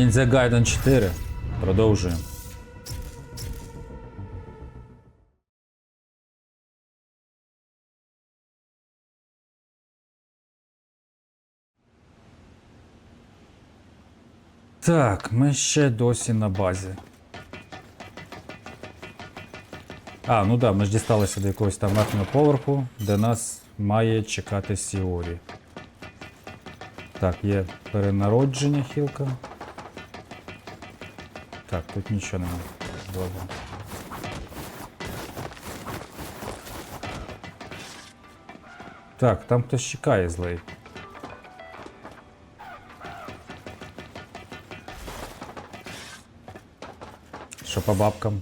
Ninja Gaiden 4. Продовжуємо. Так, ми ще досі на базі. А, ну да, ми ж дісталися до якогось там верхнього поверху, де нас має чекати Сіорі. Так, є перенародження хілка. Так, тут нічого немає. Добре. Так, там хтось чекає злий. Що по бабкам?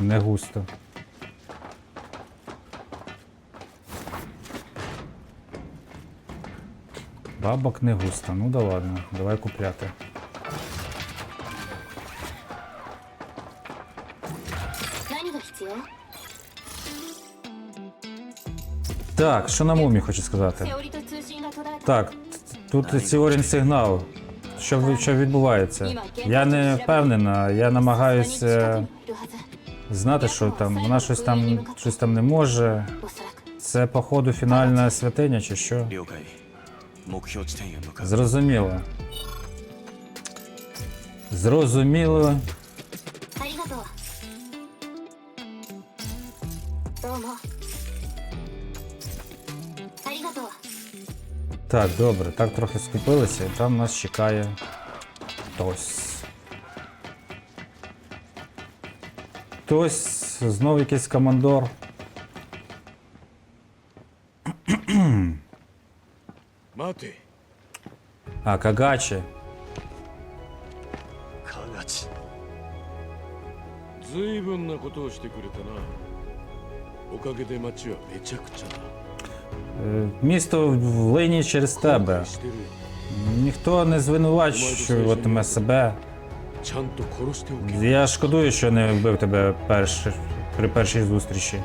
Не густо. Бабок не густо. Ну да ладно, давай купляти. Так, що на мумі хочу сказати? Так, тут Сіорін сигнал. Що що відбувається? Я не впевнена, я намагаюся знати, що там. Вона щось там щось там не може. Це, походу, фінальна святиня, чи що? Зрозуміло. Зрозуміло. Так, добре, так трохи скупилися, і там нас чекає хтось. Хтось, знов якийсь командор. 待て А, Кагачі. カガチ随分なことをしてくれたなおかげで町はめちゃくちゃだ Е, Е, місто в лині через тебе. Ніхто не звинувачуватиме себе. Я шкодую, що не вбив тебе перш... при першій зустрічі.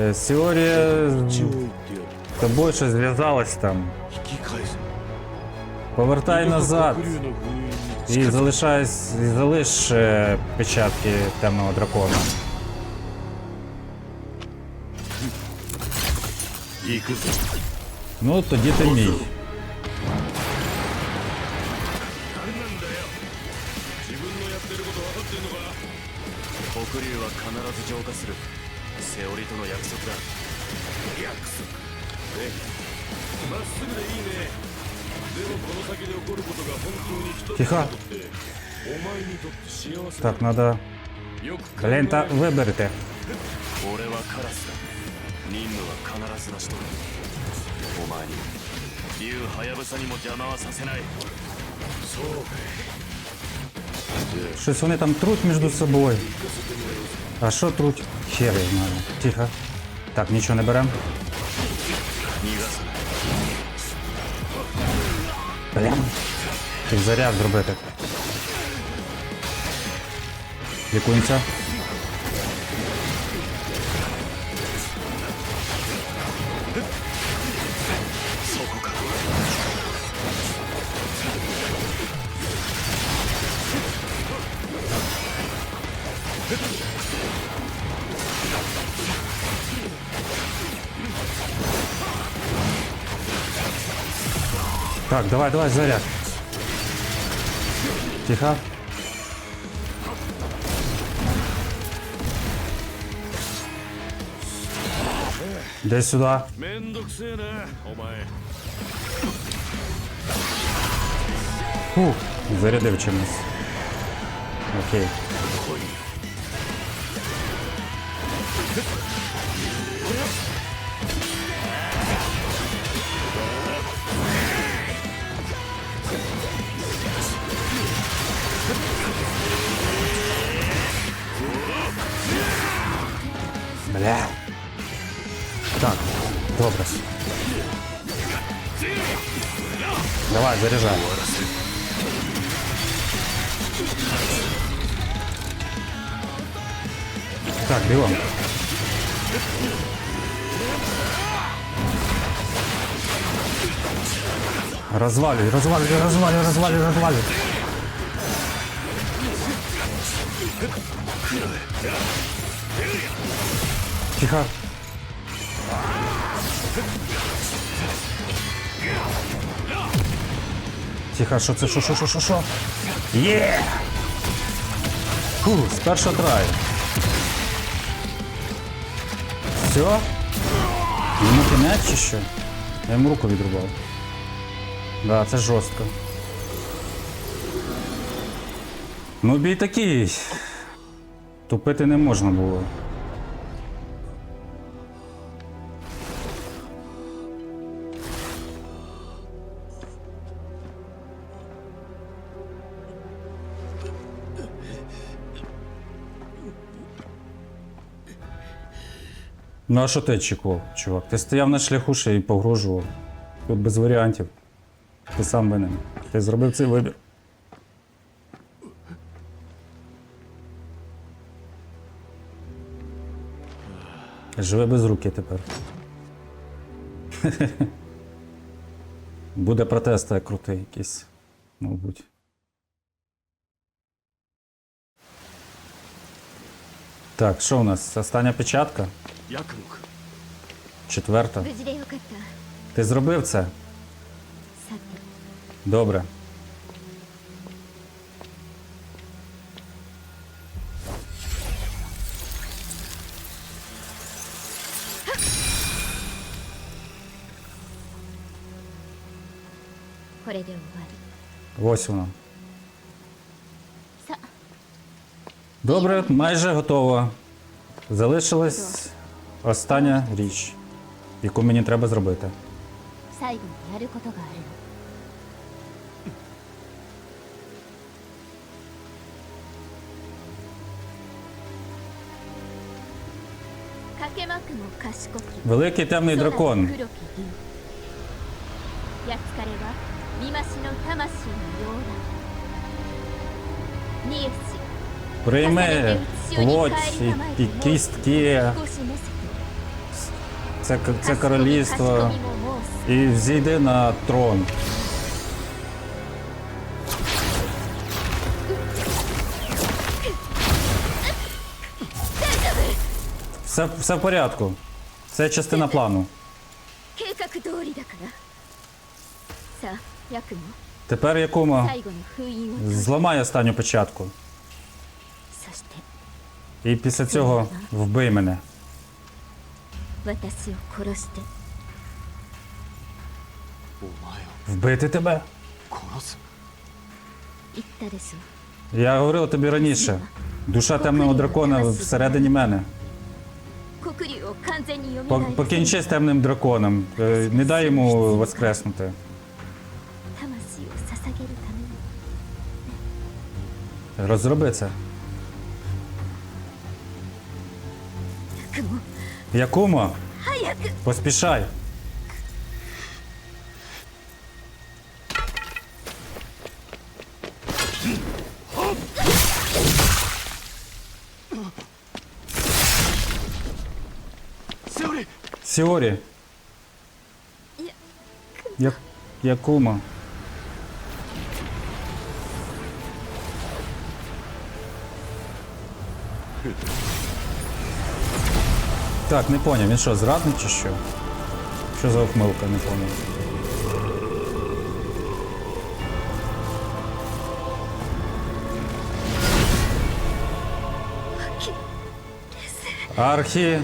Е, Сіорія з тобою щось зв'язалась там. Повертай назад і залишай, і залиш е, печатки темного дракона. 行くぞ Ну, тоді ти мій. 黒竜は必ず浄化するセオリとの約束だ約束ねまっすぐでいいねでもこの先で起こることが本当に一つに Тихо. とってお前にとって幸せ Так, надо. よく考え Блін, та виберете. 俺はカラスだ 任務は必ず成し遂げるお前に竜ハヤブサにも邪魔はさせない そうか Щось вони там труть між собою. А що труть? Хер я знаю. Тихо. Так, нічого не берем. 逃がさない Блін. Ти заряд зробити. Лікуємося. Так, давай, давай, заряд. Тихо. Дай сюда. Фух, зарядив чимось. Окей. заряжаем. Так, бегом. Развали, развали, развали, развали, развали. Тихо. Тихо, що це? Що, що, що, що, що? Є! Фу, з першого траю. Все? Йому кінець чи що? Я йому руку відрубав. Да, це жорстко. Ну, бій такий. Тупити не можна було. Ну а що ти очікував, чувак? Ти стояв на шляху ще і погрожував. Тут без варіантів. Ти сам винен. Ти зробив цей вибір. Живи без руки тепер. Буде протест крутий якийсь, мабуть. Так, що у нас? Остання печатка? Четверта. Ти зробив це? Добре. Ось воно. Добре, майже готово. Залишилась остання річ, яку мені треба зробити. Великий темний дракон. Мімасі Прийми плоть і, і кістки, це, це королівство і взійди на трон. Все, все в порядку. Це частина плану. Тепер Якума зламай останню початку. І після цього вбий мене. Вбити тебе? Я говорив тобі раніше. Душа темного дракона всередині мене. Покінчи з темним драконом. Е, не дай йому воскреснути. Розроби це. Якому? Поспішай. Сіорі. Я... Якума. Так, не понял. він що, зрадник чи що? Що за ухмилка, не поняв. Архі.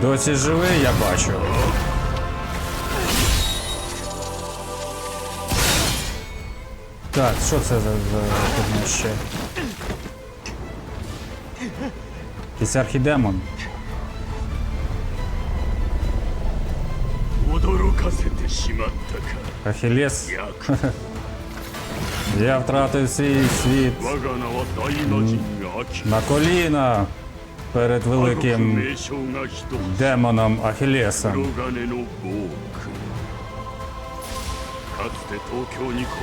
Досі живий, я бачу. Так, що це за за ще? І це архідемон. Ахілес. Я втратив свій світ на коліна перед великим демоном Ахілесом.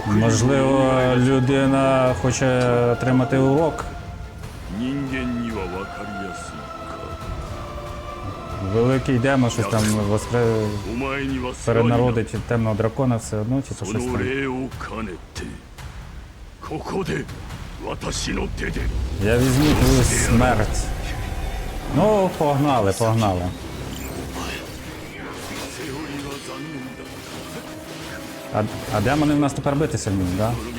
Можливо, людина хоче отримати урок. 人間には分かりやすいか великий демон щось там воскре... お前には世話にな перенародить темного дракона, все одно, типу, そ щось の там. 礼を兼ねてここで私の手で Я візьму твою смерть. Ну, погнали, погнали. セオリーは残念だ А, а демони в нас тепер битися вміють, да? この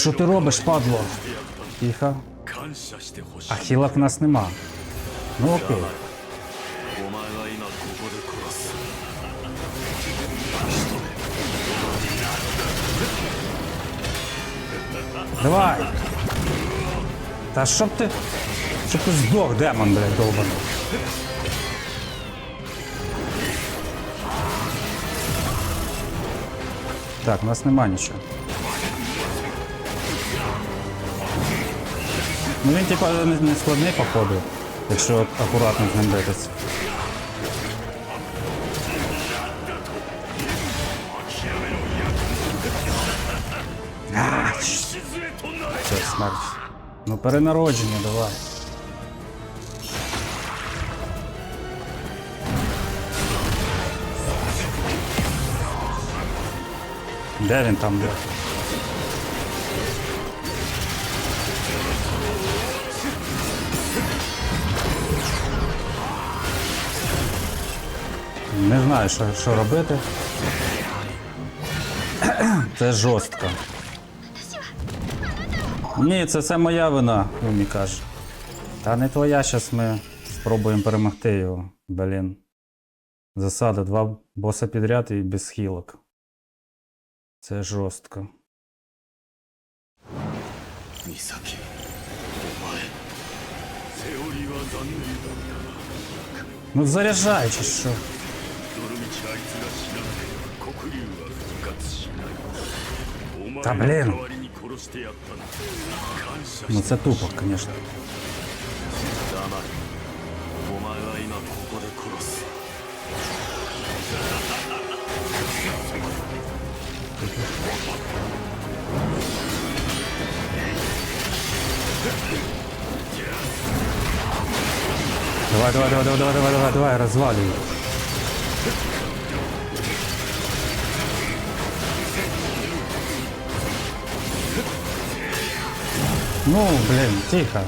Що ти робиш, падло? Тихо. Ахілок в нас нема. Ну окей. Давай! Та щоб ти... Щоб ти здох, демон, блядь, долбаний. Так, у нас нема нічого. Ну він типа не, складний походу, якщо акуратно з ним битись. Це смерть. Ну перенародження, давай. Де він там, де? Не знаю, що, що робити. Це жорстко. Ні, це все моя вина, Умі каже. Та не твоя, зараз ми спробуємо перемогти його. Блін. Засада, два боса підряд і без хілок. Це жорстко. Місакі. Ну заряджай що? Да блин. Ну это тупо, конечно. Давай, давай, давай, давай, давай, давай, давай, разваливай. Ну, блин, тихо.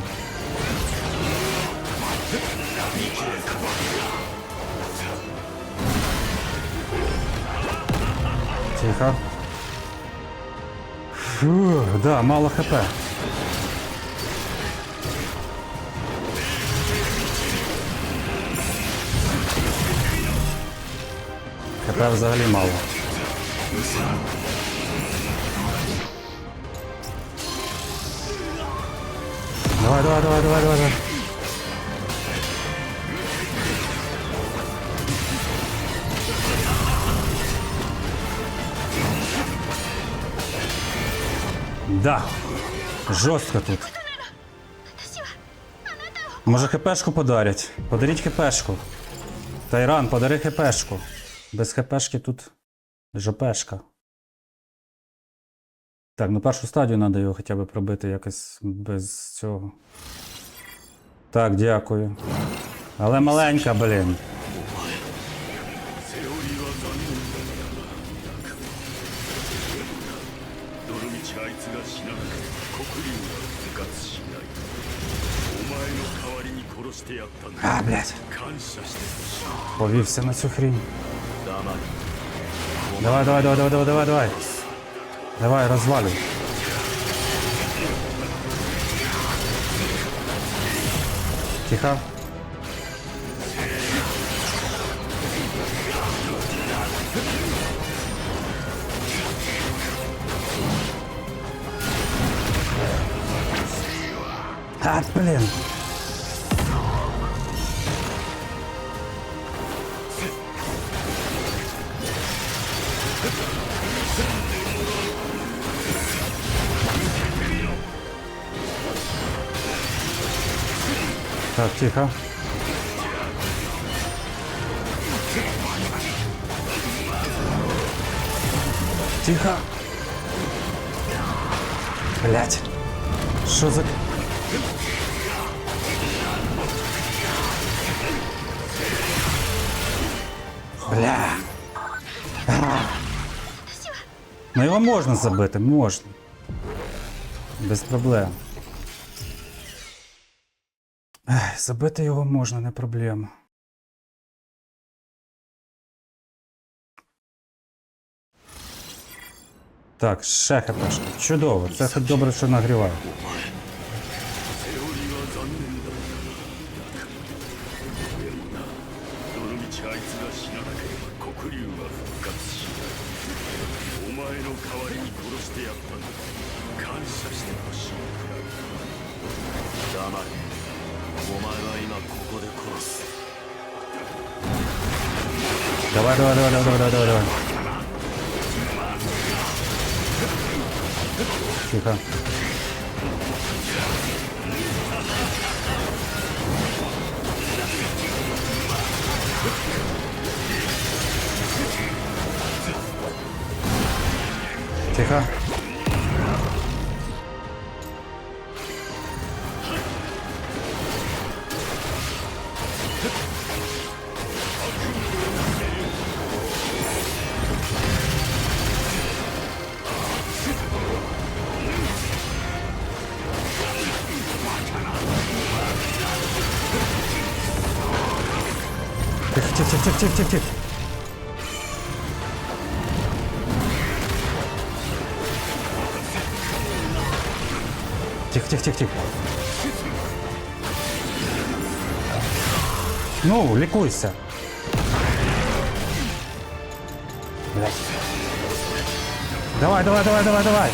Тихо. Фу, да, мало хп. ХП взагалі мало. Давай, давай, давай, давай, давай, давай. Да. Жорстко тут. Може хпшку подарять? Подаріть хпшку. Тайран, подари хпшку. Без хпшки тут жопешка. Так, ну першу стадію треба його хоча б пробити якось без цього. Так, дякую. Але маленька, блін. А, блядь. Повівся на цю хрінь. Давай, давай, давай, давай, давай, давай, давай. Давай, розвалюй. Тихо. А, блин. Так, тихо. Тихо. Блять. Что за... Бля. А. Ну его можна забити, можно, Без проблем. Забити його можна, не проблема. Так, ще хпшка. Чудово. Це хоч добре, що нагріває. Давай, давай, давай, давай, давай, давай, давай. Тихо. Тихо, тихо, тихо, тихо, тихо, тихо, тихо. Тихо, тихо, тихо, тихо. Ну, лікуйся. Блять. Давай, давай, давай, давай, давай.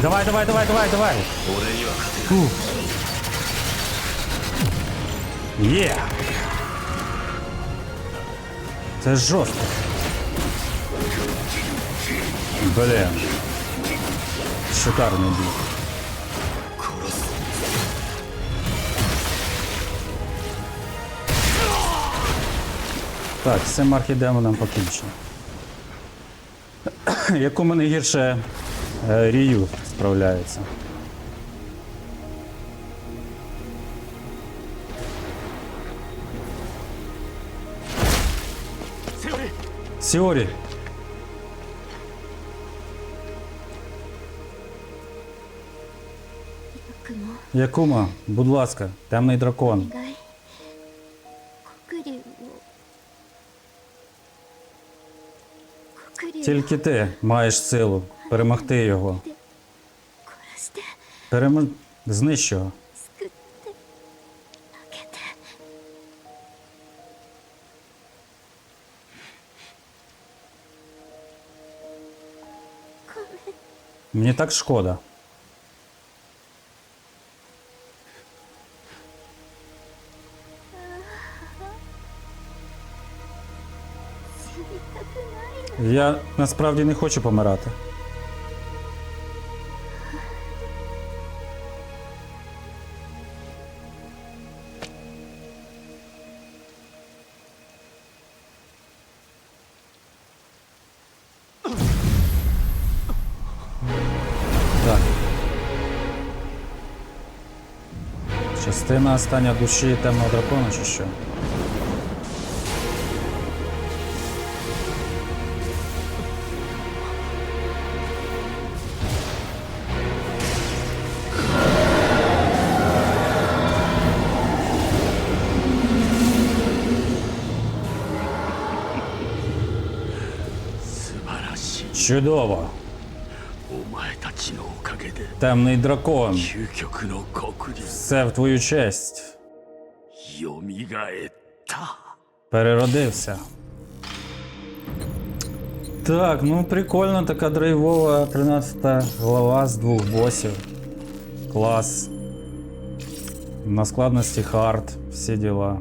Давай, давай, давай, давай, давай. Фу. Є! Це жорстко. Блін. Шикарний бій. Так, з цим архідемоном покінчено. Яку мене гірше е, Рію справляється. Сіорі. Якума, будь ласка, темний дракон. Тільки ти маєш силу перемогти його. Перем... Знищ його. Мені так шкода. Я насправді не хочу помирати. Частина остання душі темного дракона чи що? Чудово! Темний дракон. Все в твою честь. Переродився. Так, ну прикольно, така драйвова 13 глава з двох босів. Клас. На складності хард, всі діла.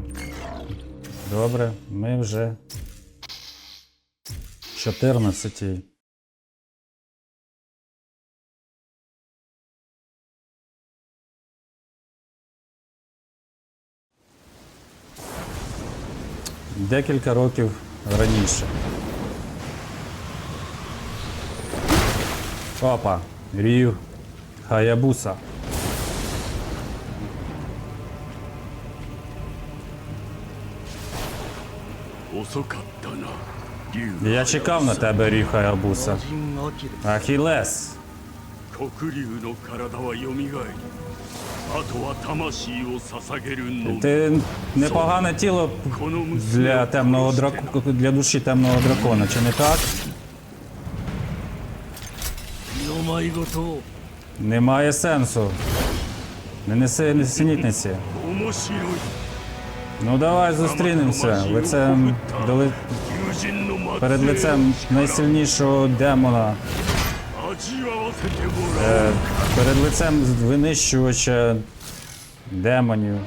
Добре, ми вже 14. Декілька років раніше. Опа, Рію Хаябуса. 遅かったな竜 Я чекав на тебе, Рі Хаябуса. 人アキレ Ахілес. 黒竜の体はよみがえり ти непогане тіло для темного дракона для душі темного дракона, чи не так? Немає сенсу. Не неси несенітниці. Ну давай зустрінемося. Лицем до перед лицем найсильнішого демона Е, перед лицем винищувача демонів.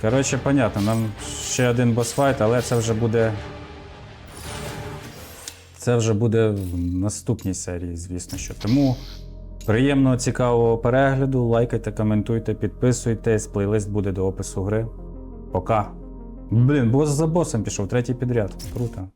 Коротше, понятно, нам ще один босфайт, але це вже буде. Це вже буде в наступній серії, звісно що. Тому приємного, цікавого перегляду. Лайкайте, коментуйте, підписуйтесь, плейлист буде до опису гри. Пока. Блін, бос за босом пішов, третій підряд. Круто.